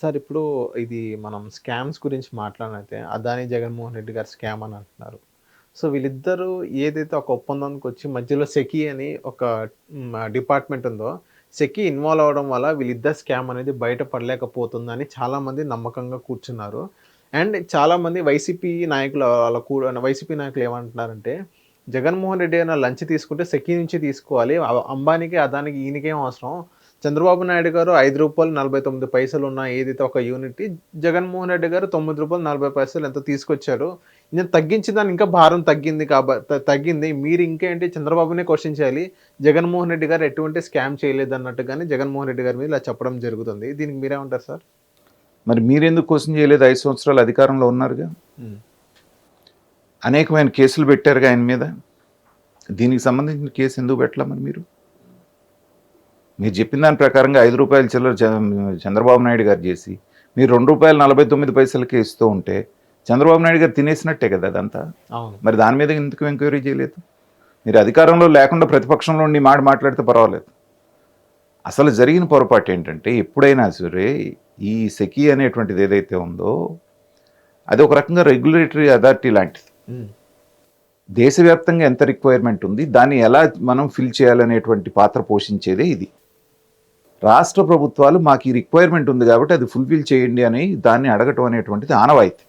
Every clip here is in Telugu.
సార్ ఇప్పుడు ఇది మనం స్కామ్స్ గురించి మాట్లాడినైతే అదాని జగన్మోహన్ రెడ్డి గారు స్కామ్ అని అంటున్నారు. సో వీళ్ళిద్దరూ ఏదైతే ఒక ఒప్పందానికి వచ్చి మధ్యలో సెకీ అని ఒక డిపార్ట్మెంట్ ఉందో సెకీ ఇన్వాల్వ్ అవడం వల్ల వీళ్ళిద్దరు స్కామ్ అనేది బయటపడలేకపోతుందని చాలామంది నమ్మకంగా కూర్చున్నారు. అండ్ చాలామంది వైసీపీ నాయకులు వాళ్ళ కూ వైసీపీ నాయకులు ఏమంటున్నారంటే జగన్మోహన్ రెడ్డి అయినా లంచ్ తీసుకుంటే సెకీ నుంచి తీసుకోవాలి. అంబానీకి అదానికి ఈయనకేం అవసరం? చంద్రబాబు నాయుడు గారు ఐదు రూపాయలు నలభై తొమ్మిది పైసలు ఉన్న ఏదైతే ఒక యూనిట్ జగన్మోహన్ రెడ్డి గారు తొమ్మిది రూపాయలు నలభై పైసలు ఎంత తీసుకొచ్చారు? నేను తగ్గించిన దాని ఇంకా భారం తగ్గింది కాబట్టి తగ్గింది. మీరు ఇంకేంటి చంద్రబాబునే క్వశ్చన్ చేయాలి. జగన్మోహన్ రెడ్డి గారు ఎటువంటి స్కామ్ చేయలేదు అన్నట్టుగానే జగన్మోహన్ రెడ్డి గారి మీద ఇలా చెప్పడం జరుగుతుంది. దీనికి మీరేమంటారు సార్? మరి మీరెందుకు క్వశ్చన్ చేయలేదు? ఐదు సంవత్సరాలు అధికారంలో ఉన్నారుగా. అనేకమైన కేసులు పెట్టారుగా ఆయన మీద. దీనికి సంబంధించిన కేసు ఎందుకు పెట్టలే మరి మీరు? మీరు చెప్పిన దాని ప్రకారంగా ఐదు రూపాయల చిల్లర చంద్రబాబు నాయుడు గారు చేసి మీరు రెండు రూపాయలు నలభై తొమ్మిది పైసలకే ఇస్తూ ఉంటే చంద్రబాబు నాయుడు గారు తినేసినట్టే కదా అదంతా? మరి దాని మీద ఎందుకు ఎంక్వైరీ చేయలేదు? మీరు అధికారంలో లేకుండా ప్రతిపక్షంలో ఉండి మాట మాట్లాడితే పర్వాలేదు. అసలు జరిగిన పొరపాటు ఏంటంటే ఎప్పుడైనా సరే ఈ సెకీ అనేటువంటిది ఏదైతే ఉందో అది ఒక రకంగా రెగ్యులేటరీ అథారిటీ లాంటిది. దేశవ్యాప్తంగా ఎంత రిక్వైర్మెంట్ ఉంది దాన్ని ఎలా మనం ఫిల్ చేయాలనేటువంటి పాత్ర పోషించేదే ఇది. రాష్ట్ర ప్రభుత్వాలు మాకు ఈ రిక్వైర్మెంట్ ఉంది కాబట్టి అది ఫుల్ఫిల్ చేయండి అని దాన్ని అడగటం అనేటువంటిది ఆనవాయితీ.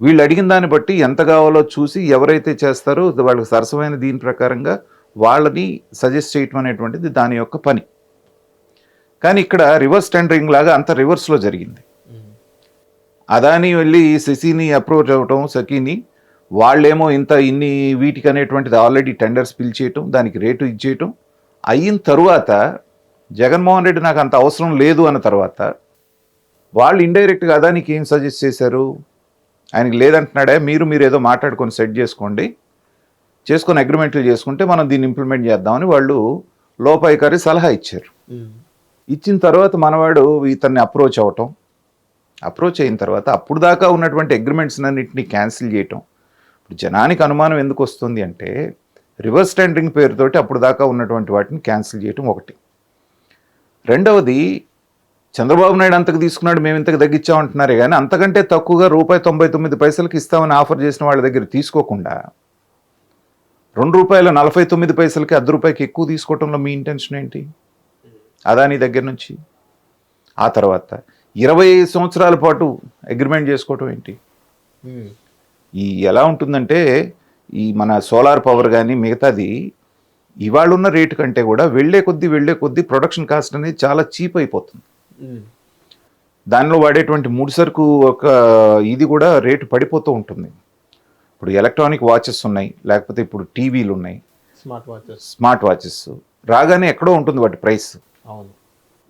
వీళ్ళు అడిగిన దాన్ని బట్టి ఎంత కావాలో చూసి ఎవరైతే చేస్తారో వాళ్ళకి సరసమైన దీని ప్రకారంగా వాళ్ళని సజెస్ట్ చేయటం అనేటువంటిది దాని యొక్క పని. కానీ ఇక్కడ రివర్స్ టెండరింగ్ లాగా అంత రివర్స్లో జరిగింది. అదాని వెళ్ళి శశిని అప్రోచ్ అవ్వటం సఖీని వాళ్ళేమో ఇంత ఇన్ని వీటికి అనేటువంటిది ఆల్రెడీ టెండర్స్ పిలిచేయటం దానికి రేటు ఇచ్చేయటం అయిన తరువాత జగన్మోహన్ రెడ్డి నాకు అంత అవసరం లేదు అన్న తర్వాత వాళ్ళు ఇండైరెక్ట్గా అదానికి ఏం సజెస్ట్ చేశారు? ఆయనకి లేదంటున్నాడే? మీరు మీరు ఏదో మాట్లాడుకొని సెట్ చేసుకోండి. చేసుకొని అగ్రిమెంట్లు చేసుకుంటే మనం దీన్ని ఇంప్లిమెంట్ చేద్దామని వాళ్ళు లోపాయికారి సలహా ఇచ్చారు. ఇచ్చిన తర్వాత మనవాడు ఇతన్ని అప్రోచ్ అవటం. అప్రోచ్ అయిన తర్వాత అప్పుడు దాకా ఉన్నటువంటి అగ్రిమెంట్స్ అన్నింటినీ క్యాన్సిల్ చేయటం. ఇప్పుడు జనానికి అనుమానం ఎందుకు వస్తుంది అంటే రివర్స్ టెండరింగ్ పేరుతోటి అప్పుడు దాకా ఉన్నటువంటి వాటిని క్యాన్సిల్ చేయటం ఒకటి. రెండవది చంద్రబాబు నాయుడు అంతకు తీసుకున్నాడు మేము ఇంతకు తగ్గించామంటున్నారే కానీ అంతకంటే తక్కువగా రూపాయి తొంభై తొమ్మిది పైసలకి ఇస్తామని ఆఫర్ చేసిన వాళ్ళ దగ్గర తీసుకోకుండా రెండు రూపాయల నలభై తొమ్మిది పైసలకి అర్ధ రూపాయికి ఎక్కువ తీసుకోవటంలో మీ ఇంటెన్షన్ ఏంటి? అదాని దగ్గర నుంచి? ఆ తర్వాత ఇరవై సంవత్సరాల పాటు అగ్రిమెంట్ చేసుకోవటం ఏంటి. ఈ ఎలా ఉంటుందంటే ఈ మన సోలార్ పవర్ కానీ మిగతాది ఇవాళ ఉన్న రేటు కంటే కూడా వెళ్ళే కొద్దీ వెళ్ళే కొద్దీ ప్రొడక్షన్ కాస్ట్ అనేది చాలా చీప్ అయిపోతుంది. దానిలో వాడేటువంటి ముడి సరుకు ఒక ఇది కూడా రేటు పడిపోతూ ఉంటుంది. ఇప్పుడు ఎలక్ట్రానిక్ వాచెస్ ఉన్నాయి లేకపోతే ఇప్పుడు టీవీలు ఉన్నాయి. స్మార్ట్ వాచెస్ స్మార్ట్ వాచెస్ రాగానే ఎక్కడో ఉంటుంది వాటి ప్రైస్ అవును.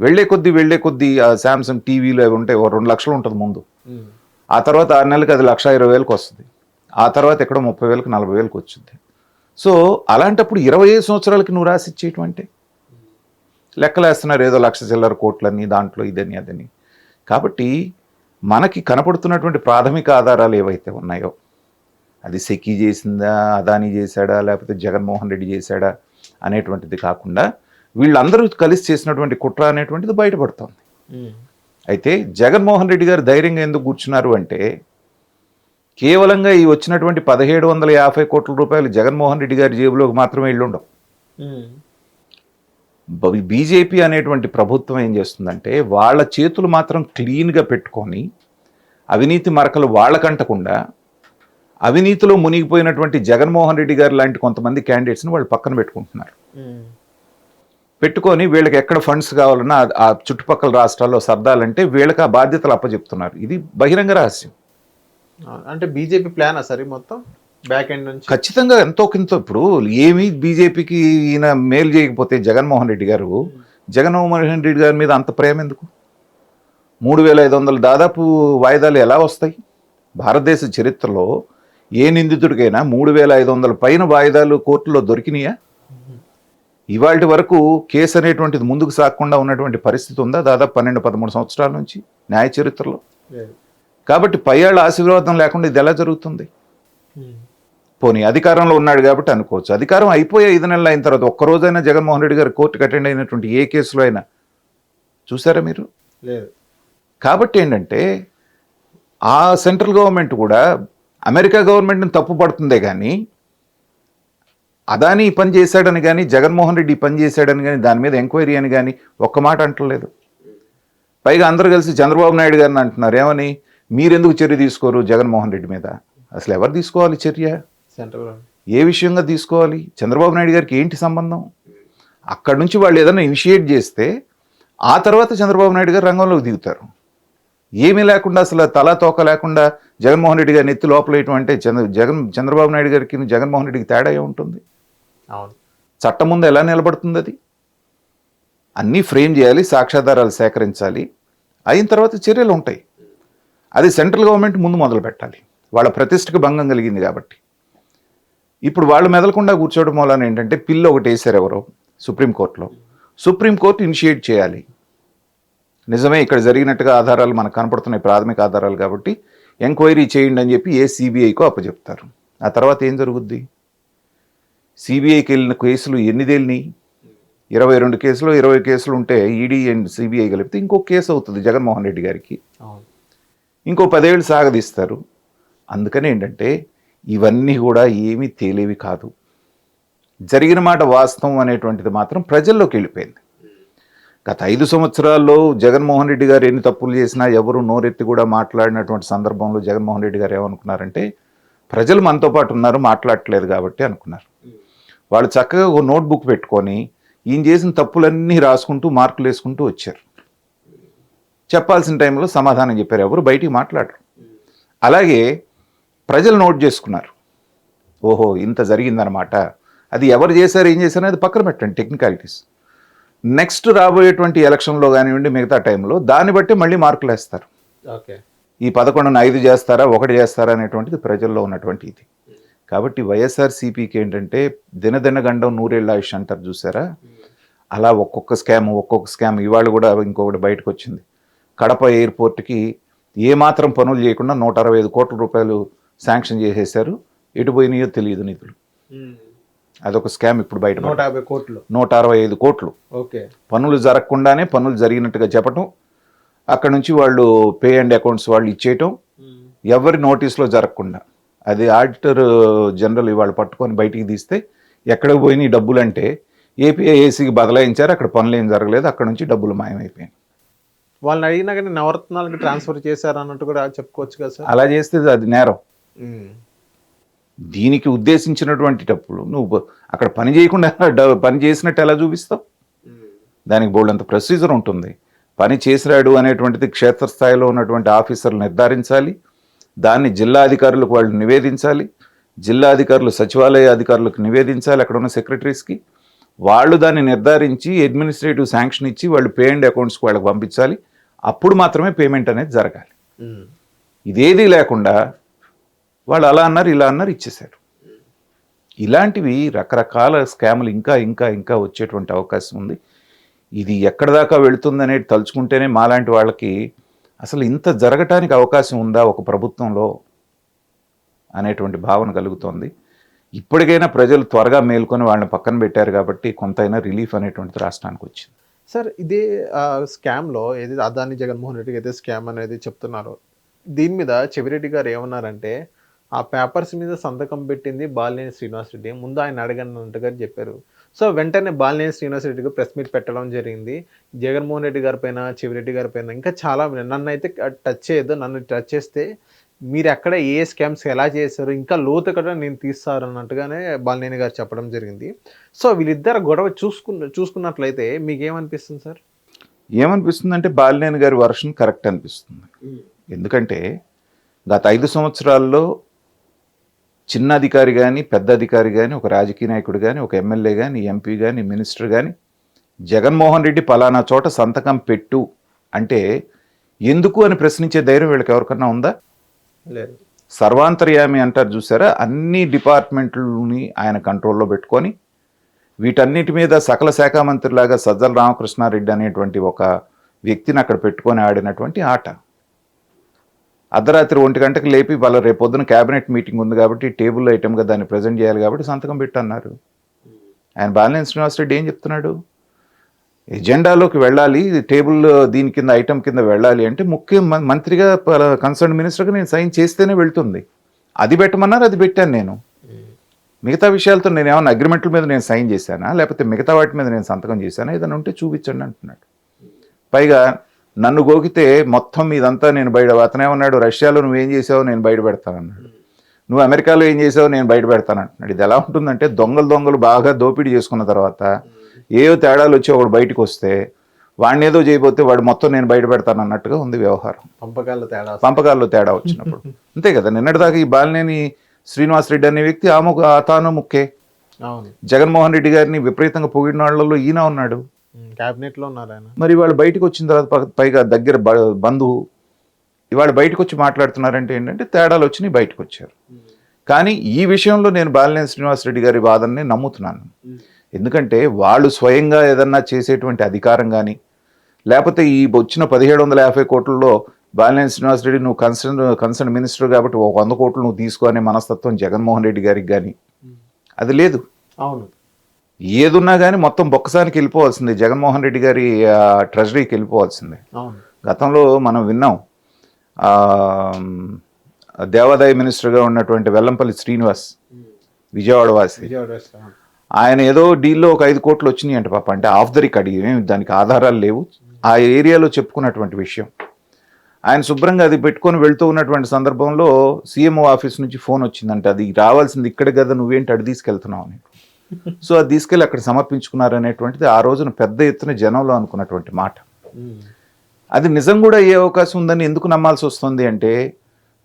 వెళ్ళే కొద్దీ వెళ్ళే కొద్దీ ఆ శాంసంగ్ టీవీలు అవి ఉంటాయి ఓ రెండు లక్షలు ఉంటుంది ముందు. ఆ తర్వాత ఆరు నెలలకి అది లక్ష ఇరవై వేలకు వస్తుంది. ఆ తర్వాత ఎక్కడో ముప్పై వేలకు నలభై వేలకు వచ్చింది. సో అలాంటప్పుడు ఇరవై ఐదు సంవత్సరాలకి నువ్వు రాసి ఇచ్చేయటం అంటే లెక్కలేస్తున్నారు ఏదో లక్ష చిల్లర కోట్లని దాంట్లో ఇదని అదని. కాబట్టి మనకి కనపడుతున్నటువంటి ప్రాథమిక ఆధారాలు ఏవైతే ఉన్నాయో అది సెకీ చేసిందా అదానీ చేశాడా లేకపోతే జగన్మోహన్ రెడ్డి చేశాడా అనేటువంటిది కాకుండా వీళ్ళందరూ కలిసి చేసినటువంటి కుట్ర అనేటువంటిది బయటపడుతోంది. అయితే జగన్మోహన్ రెడ్డి గారు ధైర్యంగా ఎందుకు కూర్చున్నారు అంటే కేవలంగా ఈ వచ్చినటువంటి పదిహేడు వందల యాభై కోట్ల రూపాయలు జగన్మోహన్ రెడ్డి గారి జేబులోకి మాత్రమే. బ- బీజేపీ అనేటువంటి ప్రభుత్వం ఏం చేస్తుందంటే వాళ్ళ చేతులు మాత్రం క్లీన్గా పెట్టుకొని అవినీతి మరకలు వాళ్ళకంటకుండా అవినీతిలో మునిగిపోయినటువంటి జగన్మోహన్ రెడ్డి గారు లాంటి కొంతమంది క్యాండిడేట్స్ని వాళ్ళు పక్కన పెట్టుకుంటున్నారు. పెట్టుకొని వీళ్ళకి ఎక్కడ ఫండ్స్ కావాలన్నా ఆ- చుట్టుపక్కల రాష్ట్రాల్లో సర్దాలంటే వీళ్ళకి ఆ బాధ్యతలు అప్పచెప్తున్నారు ఇది బహిరంగ రహస్యం. అంటే బీజేపీ ప్లానా సరే మొత్తం? బ్యాక్ ఎండ్ నుంచి? ఖచ్చితంగా ఎంతో కింతో ఇప్పుడు ఏమీ బీజేపీకి ఈయన మేలు చేయకపోతే జగన్మోహన్ రెడ్డి గారు జగన్మోహన్ రెడ్డి గారి మీద అంత ప్రేమ ఎందుకు? మూడు వేల ఐదు వందలు దాదాపు వాయిదాలు ఎలా వస్తాయి? భారతదేశ చరిత్రలో ఏ నిందితుడికైనా మూడు వేల ఐదు వందల పైన వాయిదాలు కోర్టులో దొరికినాయా? ఇవాటి వరకు కేసు అనేటువంటిది ముందుకు సాగకుండా ఉన్నటువంటి పరిస్థితి ఉందా? దాదాపు పన్నెండు పదమూడు సంవత్సరాల నుంచి న్యాయ చరిత్రలో? కాబట్టి పయ్యాళ్ళ ఆశీర్వాదం లేకుండా ఇది ఎలా జరుగుతుంది? ఉమ్. పోనీ అధికారంలో ఉన్నాడు కాబట్టి అనుకోవచ్చు. అధికారం అయిపోయి ఐదు నెలలు అయిన తర్వాత ఒక్క రోజైనా జగన్మోహన్ రెడ్డి గారు కోర్టుకు అటెండ్ అయినటువంటి ఏ కేసులో అయినా చూసారా మీరు? లేదు. కాబట్టి ఏంటంటే ఆ సెంట్రల్ గవర్నమెంట్ కూడా అమెరికా గవర్నమెంట్ని తప్పు పడుతుందే కానీ అదాని ఈ పని చేశాడని కానీ జగన్మోహన్ రెడ్డి ఈ పని చేశాడని కానీ దాని మీద ఎంక్వైరీ అని కానీ ఒక్క మాట అంటలేదు. పైగా అందరూ కలిసి చంద్రబాబు నాయుడు గారిని అంటున్నారు. ఏమని? మీరెందుకు చర్య తీసుకోరు జగన్మోహన్ రెడ్డి మీద? అసలు ఎవరు తీసుకోవాలి చర్య? ఏ విషయంగా తీసుకోవాలి? చంద్రబాబు నాయుడు గారికి ఏంటి సంబంధం? అక్కడి నుంచి వాళ్ళు ఏదైనా ఇనిషియేట్ చేస్తే ఆ తర్వాత చంద్రబాబు నాయుడు గారు రంగంలోకి దిగుతారు. ఏమీ లేకుండా అసలు తలా తోక లేకుండా జగన్మోహన్ రెడ్డి గారిని ఎత్తి లోపలేయటం అంటే చంద్ర జగన్ చంద్రబాబు నాయుడు గారికి జగన్మోహన్ రెడ్డికి తేడా అవును. చట్టం ముందు ఎలా నిలబడుతుంది అది? అన్నీ ఫ్రేమ్ చేయాలి సాక్ష్యాధారాలు సేకరించాలి. అయిన తర్వాత చర్యలు ఉంటాయి. అది సెంట్రల్ గవర్నమెంట్ ముందు మొదలు పెట్టాలి. వాళ్ళ ప్రతిష్టకు భంగం కలిగింది కాబట్టి. ఇప్పుడు వాళ్ళు మెదలకుండా కూర్చోవడం వలన ఏంటంటే పిల్లు ఒకటి వేశారు ఎవరో సుప్రీంకోర్టులో సుప్రీంకోర్టు ఇనిషియేట్ చేయాలి. నిజమే ఇక్కడ జరిగినట్టుగా ఆధారాలు మనకు కనపడుతున్నాయి ప్రాథమిక ఆధారాలు కాబట్టి ఎంక్వైరీ చేయండి అని చెప్పి ఏ సిబిఐకో అప్పచెప్తారు. ఆ తర్వాత ఏం జరుగుద్ది? సిబిఐకి వెళ్ళిన కేసులు ఎన్ని తేలినాయి? ఇరవై రెండు కేసులు ఇరవై కేసులు ఉంటే ఈడీ అండ్ సిబిఐ కలిపితే ఇంకో కేసు అవుతుంది జగన్మోహన్ రెడ్డి గారికి. ఇంకో పదేళ్ళు సాగదీస్తారు. అందుకని ఏంటంటే ఇవన్నీ కూడా ఏమీ తేలేవి కాదు. జరిగిన మాట వాస్తవం అనేటువంటిది మాత్రం ప్రజల్లోకి వెళ్ళిపోయింది. గత ఐదు సంవత్సరాల్లో జగన్మోహన్ రెడ్డి గారు ఎన్ని తప్పులు చేసినా ఎవరు నోరెత్తి కూడా మాట్లాడినటువంటి సందర్భంలో జగన్మోహన్ రెడ్డి గారు ఏమనుకున్నారంటే ప్రజలు మనతో పాటు ఉన్నారు మాట్లాడట్లేదు కాబట్టి అనుకున్నారు. వాళ్ళు చక్కగా ఒక నోట్బుక్ పెట్టుకొని ఈయన చేసిన తప్పులన్నీ రాసుకుంటూ మార్కులు వేసుకుంటూ వచ్చారు. చెప్పాల్సిన టైంలో సమాధానం చెప్పారు. ఎవరు బయటికి మాట్లాడరు. అలాగే ప్రజలు నోట్ చేసుకున్నారు. ఓహో ఇంత జరిగిందనమాట అది ఎవరు చేశారు ఏం చేశారు అది పక్కన పెట్టండి టెక్నికాలిటీస్. నెక్స్ట్ రాబోయేటువంటి ఎలక్షన్లో కానివ్వండి మిగతా టైంలో దాన్ని బట్టి మళ్ళీ మార్కులు వేస్తారు. ఓకే. ఈ పదకొండున ఐదు చేస్తారా ఒకటి చేస్తారా అనేటువంటిది ప్రజల్లో ఉన్నటువంటి ఇది. కాబట్టి వైఎస్ఆర్సీపీకి ఏంటంటే దినదిన గండం నూరేళ్ళ ఆయుష్ అంటారు చూసారా? అలా ఒక్కొక్క స్కామ్ ఒక్కొక్క స్కామ్. ఇవాళ కూడా ఇంకొకటి బయటకు వచ్చింది. కడప ఎయిర్పోర్ట్కి ఏమాత్రం పనులు చేయకుండా నూట అరవై ఐదు కోట్ల రూపాయలు శాంక్షన్ చేసేశారు. ఎటు పోయినాయో తెలియదు నిధులు. అదొక స్కామ్ ఇప్పుడు బయట నూట యాభై కోట్లు. నూట అరవై ఐదు కోట్లు. ఓకే. పనులు జరగకుండానే పనులు జరిగినట్టుగా చెప్పటం అక్కడ నుంచి వాళ్ళు పే అండ్ అకౌంట్స్ వాళ్ళు ఇచ్చేయటం ఎవరి నోటీస్లో జరగకుండా. అది ఆడిటర్ జనరల్ ఇవాళ పట్టుకొని బయటికి తీస్తే ఎక్కడికి పోయినాయి డబ్బులు అంటే ఏపీఐఏసీకి బదలాయించారు అక్కడ పనులు ఏం జరగలేదు అక్కడ నుంచి డబ్బులు మాయమైపోయాయి వాళ్ళని అడిగినా కానీ నవరత్నాలకి ట్రాన్స్ఫర్ చేశారు అన్నట్టు కూడా చెప్పుకోవచ్చు కదా సార్. అలా చేస్తే అది నేరం. దీనికి ఉద్దేశించినటువంటి డబ్బులు నువ్వు అక్కడ పని చేయకుండా పని చేసినట్టు ఎలా చూపిస్తావు? దానికి బోల్డంత ప్రొసీజర్ ఉంటుంది. పని చేసిరాడు అనేటువంటిది క్షేత్రస్థాయిలో ఉన్నటువంటి ఆఫీసర్లు నిర్ధారించాలి. దాన్ని జిల్లా అధికారులకు వాళ్ళు నివేదించాలి. జిల్లా అధికారులు సచివాలయ అధికారులకు నివేదించాలి అక్కడ ఉన్న సెక్రటరీస్కి వాళ్ళు దాన్ని నిర్ధారించి అడ్మినిస్ట్రేటివ్ శాంక్షన్ ఇచ్చి వాళ్ళు పే అండ్ అకౌంట్స్కి వాళ్ళకి పంపించాలి. అప్పుడు మాత్రమే పేమెంట్ అనేది జరగాలి. ఇదేదీ లేకుండా వాళ్ళు అలా అన్నారు ఇలా అన్నారు ఇచ్చేశారు. ఇలాంటివి రకరకాల స్కాములు ఇంకా ఇంకా ఇంకా వచ్చేటువంటి అవకాశం ఉంది. ఇది ఎక్కడ దాకా వెళుతుందనేది తలుచుకుంటేనే మాలాంటి వాళ్ళకి అసలు ఇంత జరగటానికి అవకాశం ఉందా ఒక ప్రభుత్వంలో అనేటువంటి భావన కలుగుతోంది. ఇప్పటికైనా ప్రజలు త్వరగా మేల్కొని వాళ్ళని పక్కన పెట్టారు కాబట్టి కొంతైనా రిలీఫ్ అనేటువంటిది రాష్ట్రానికి వచ్చింది. సార్ ఇదే స్కామ్లో ఏది అదాని జగన్మోహన్ రెడ్డికి అయితే స్కామ్ అనేది చెప్తున్నారు. దీని మీద చెవిరెడ్డి గారు ఏమన్నారంటే ఆ పేపర్స్ మీద సంతకం పెట్టింది బాలినేని శ్రీనివాస్ రెడ్డి. ముందు ఆయన అడగనట్టుగా చెప్పారు. సో వెంటనే బాలినేని శ్రీనివాస్ రెడ్డికి ప్రెస్ మీట్ పెట్టడం జరిగింది. జగన్మోహన్ రెడ్డి గారి పైన చెవిరెడ్డి గారి పైన ఇంకా చాలా నన్ను అయితే టచ్ చేయొద్దు. నన్ను టచ్ చేస్తే మీరు ఎక్కడ ఏ స్కామ్స్ ఎలా చేశారు ఇంకా లోతు కూడా నేను తీస్తారు అన్నట్టుగానే బాలినేని గారు చెప్పడం జరిగింది. సో వీళ్ళిద్దరు గొడవ చూసుకున్న చూసుకున్నట్లయితే మీకు ఏమనిపిస్తుంది సార్? ఏమనిపిస్తుంది అంటే బాలినేని గారి వర్షన్ కరెక్ట్ అనిపిస్తుంది. ఎందుకంటే గత ఐదు సంవత్సరాల్లో చిన్న అధికారి కానీ పెద్ద అధికారి కానీ ఒక రాజకీయ నాయకుడు కానీ ఒక ఎమ్మెల్యే కానీ ఎంపీ కానీ మినిస్టర్ కానీ జగన్మోహన్ రెడ్డి పలానా చోట సంతకం పెట్టు అంటే ఎందుకు అని ప్రశ్నించే ధైర్యం వీళ్ళకి ఎవరికన్నా ఉందా? సర్వాంతర్యామి అంటారు చూసారా? అన్ని డిపార్ట్మెంట్లని ఆయన కంట్రోల్లో పెట్టుకొని వీటన్నిటి మీద సకల శాఖ మంత్రిలాగా సజ్జల రామకృష్ణారెడ్డి అనేటువంటి ఒక వ్యక్తిని అక్కడ పెట్టుకొని ఆడినటువంటి ఆట. అర్ధరాత్రి ఒంటి గంటకు లేపి వాళ్ళ రేపు పొద్దున క్యాబినెట్ మీటింగ్ ఉంది కాబట్టి టేబుల్ ఐటమ్గా దాన్ని ప్రజెంట్ చేయాలి కాబట్టి సంతకం పెట్టన్నారు. ఆయన బాలినేని శ్రీనివాసరెడ్డి ఏం చెప్తున్నాడు? ఎజెండాలోకి వెళ్ళాలి టేబుల్ దీని కింద ఐటమ్ కింద వెళ్ళాలి అంటే ముఖ్య మంత్రిగా కన్సర్న్ మినిస్టర్గా నేను సైన్ చేస్తేనే వెళ్తుంది. అది పెట్టమన్నారు అది పెట్టాను నేను. మిగతా విషయాలతో నేను ఏమైనా అగ్రిమెంట్ల మీద నేను సైన్ చేశానా? లేకపోతే మిగతా వాటి మీద నేను సంతకం చేశానా? ఏదైనా ఉంటే చూపించండి అంటున్నాడు. పైగా నన్ను గోకితే మొత్తం ఇదంతా నేను బయట అతనేమన్నాడు రష్యాలో నువ్వేం చేసావో నేను బయట పెడతానన్నాడు నువ్వు అమెరికాలో ఏం చేసావో నేను బయట పెడతాను అంటున్నాడు. ఇది ఎలా ఉంటుందంటే దొంగలు దొంగలు బాగా దోపిడీ చేసుకున్న తర్వాత ఏవో తేడాలు వచ్చి ఒకడు బయటకు వస్తే వాడిని ఏదో చేయబోతే వాడు మొత్తం నేను బయట పెడతాను అన్నట్టుగా ఉంది వ్యవహారం. పంపకాల తేడా పంపకాల్లో తేడా వచ్చినప్పుడు. అంతే కదా నిన్నటిదాకా ఈ బాలినేని శ్రీనివాస్ రెడ్డి అనే వ్యక్తి ఆమె తాను ముక్కే. అవును. జగన్మోహన్ రెడ్డి గారిని విపరీతంగా పొగిడిన వాళ్ళలో ఈయన ఉన్నాడు. క్యాబినెట్లో ఉన్నారు ఆయన. మరి వాళ్ళు బయటకు వచ్చిన తర్వాత పైగా దగ్గర బంధువు ఇవాళ బయటకు వచ్చి మాట్లాడుతున్నారంటే ఏంటంటే తేడాలు వచ్చినాయి బయటకు వచ్చారు. కానీ ఈ విషయంలో నేను బాలినేని శ్రీనివాసరెడ్డి గారి వాదనని నమ్ముతున్నాను. ఎందుకంటే వాళ్ళు స్వయంగా ఏదన్నా చేసేటువంటి అధికారం కానీ లేకపోతే ఈ వచ్చిన పదిహేడు వందల యాభై కోట్లలో బాలినేని శ్రీనివాసరెడ్డి నువ్వు కన్సర్న్ కన్సర్న్ మినిస్టర్ కాబట్టి ఒక వంద కోట్లు నువ్వు తీసుకో అనే మనస్తత్వం జగన్మోహన్ రెడ్డి గారికి కానీ అది లేదు. అవును. ఏదున్నా కానీ మొత్తం బొక్కసానికి వెళ్ళిపోవాల్సిందే. జగన్మోహన్ రెడ్డి గారి ట్రెజరీకి వెళ్ళిపోవాల్సిందే. గతంలో మనం విన్నాం దేవాదాయ మినిస్టర్గా ఉన్నటువంటి వెల్లంపల్లి శ్రీనివాస్ విజయవాడ వాసి. ఆయన ఏదో డీల్లో ఒక ఐదు కోట్లు వచ్చినాయి అంటే పాప. అంటే ఆఫ్ ద రికార్డ్ ఏమి దానికి ఆధారాలు లేవు. ఆ ఏరియాలో చెప్పుకున్నటువంటి విషయం. ఆయన శుభ్రంగా అది పెట్టుకొని వెళ్తూ ఉన్నటువంటి సందర్భంలో సీఎంఓ ఆఫీస్ నుంచి ఫోన్ వచ్చిందంటే. అది రావాల్సింది ఇక్కడ కదా నువ్వేంటి అడి తీసుకెళ్తున్నావు అని. సో అది తీసుకెళ్ళి అక్కడ సమర్పించుకున్నారు అనేటువంటిది ఆ రోజున పెద్ద ఎత్తున జనంలో అనుకున్నటువంటి మాట. అది నిజం కూడా అయ్యే అవకాశం ఉందని ఎందుకు నమ్మాల్సి వస్తుంది అంటే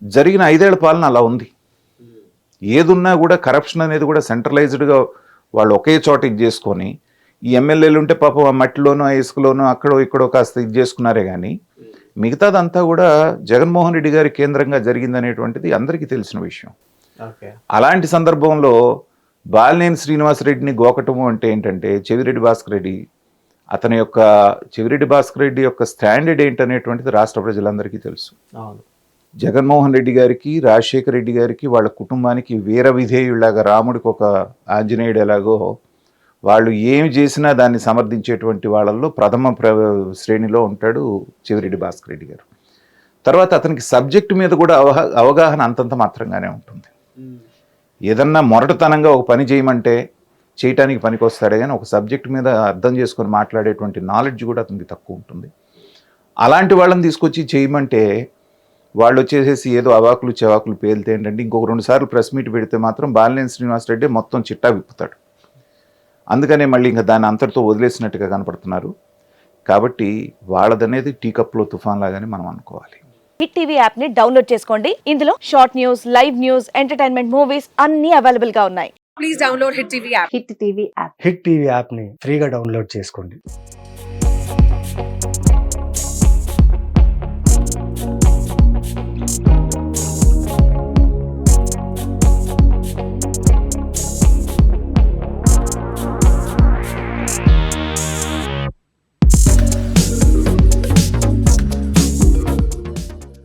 జరిగిన ఐదేళ్ళ పాలన అలా ఉంది. ఏదున్నా కూడా కరప్షన్ అనేది కూడా సెంట్రలైజ్డ్గా వాళ్ళు ఒకే చోట ఇది చేసుకొని ఈ ఎమ్మెల్యేలు ఉంటే పాపం ఆ మట్టిలోనో ఆ ఇసుకలోనో అక్కడో ఇక్కడో కాస్త ఇది చేసుకున్నారే కానీ మిగతాదంతా కూడా జగన్మోహన్ రెడ్డి గారి కేంద్రంగా జరిగిందనేటువంటిది అందరికీ తెలిసిన విషయం. అలాంటి సందర్భంలో బాలినేని శ్రీనివాసరెడ్డిని గోకటము అంటే ఏంటంటే చెవిరెడ్డి భాస్కర్ రెడ్డి అతని యొక్క చెవిరెడ్డి భాస్కర్ రెడ్డి యొక్క స్టాండర్డ్ ఏంటనేటువంటిది రాష్ట్ర ప్రజలందరికీ తెలుసు. అవును. జగన్మోహన్ రెడ్డి గారికి రాజశేఖర రెడ్డి గారికి వాళ్ళ కుటుంబానికి వీర విధేయులాగా రాముడికి ఒక ఆంజనేయుడు ఎలాగో వాళ్ళు ఏమి చేసినా దాన్ని సమర్థించేటువంటి వాళ్ళల్లో ప్రథమ ప్ర శ్రేణిలో ఉంటాడు చెవిరెడ్డి భాస్కర్ రెడ్డి గారు. తర్వాత అతనికి సబ్జెక్టు మీద కూడా అవహ అవగాహన అంతంత మాత్రంగానే ఉంటుంది. ఏదన్నా మొరటతనంగా ఒక పని చేయమంటే చేయటానికి పనికి వస్తాడే కానీ ఒక సబ్జెక్ట్ మీద అర్థం చేసుకొని మాట్లాడేటువంటి నాలెడ్జ్ కూడా అతనికి తక్కువ ఉంటుంది. అలాంటి వాళ్ళని తీసుకొచ్చి చేయమంటే వాళ్ళు వచ్చేసేసి ఏదో అవాకులు చెవాకులు పేలితే ఏంటంటే ఇంకొక రెండు సార్లు ప్రెస్ మీట్ పెడితే మాత్రం బాలినేని శ్రీనివాస్ రెడ్డి మొత్తం చిట్టా విప్పుతాడు. అందుకనే మళ్ళీ ఇంకా దాన్ని అంతటితో వదిలేసినట్టుగా కనపడుతున్నారు. కాబట్టి వాళ్ళదనేది టీ కప్లో తుఫాన్ లాగానే మనం అనుకోవాలి. హిట్ టీవీ యాప్ని డౌన్లోడ్ చేసుకోండి. ఇందులో short news live news entertainment movies అన్ని అవైలబుల్గా ఉన్నాయి. please download Hit TV app. Hit TV app. Hit TV యాప్ని ఫ్రీగా డౌన్లోడ్ చేసుకోండి.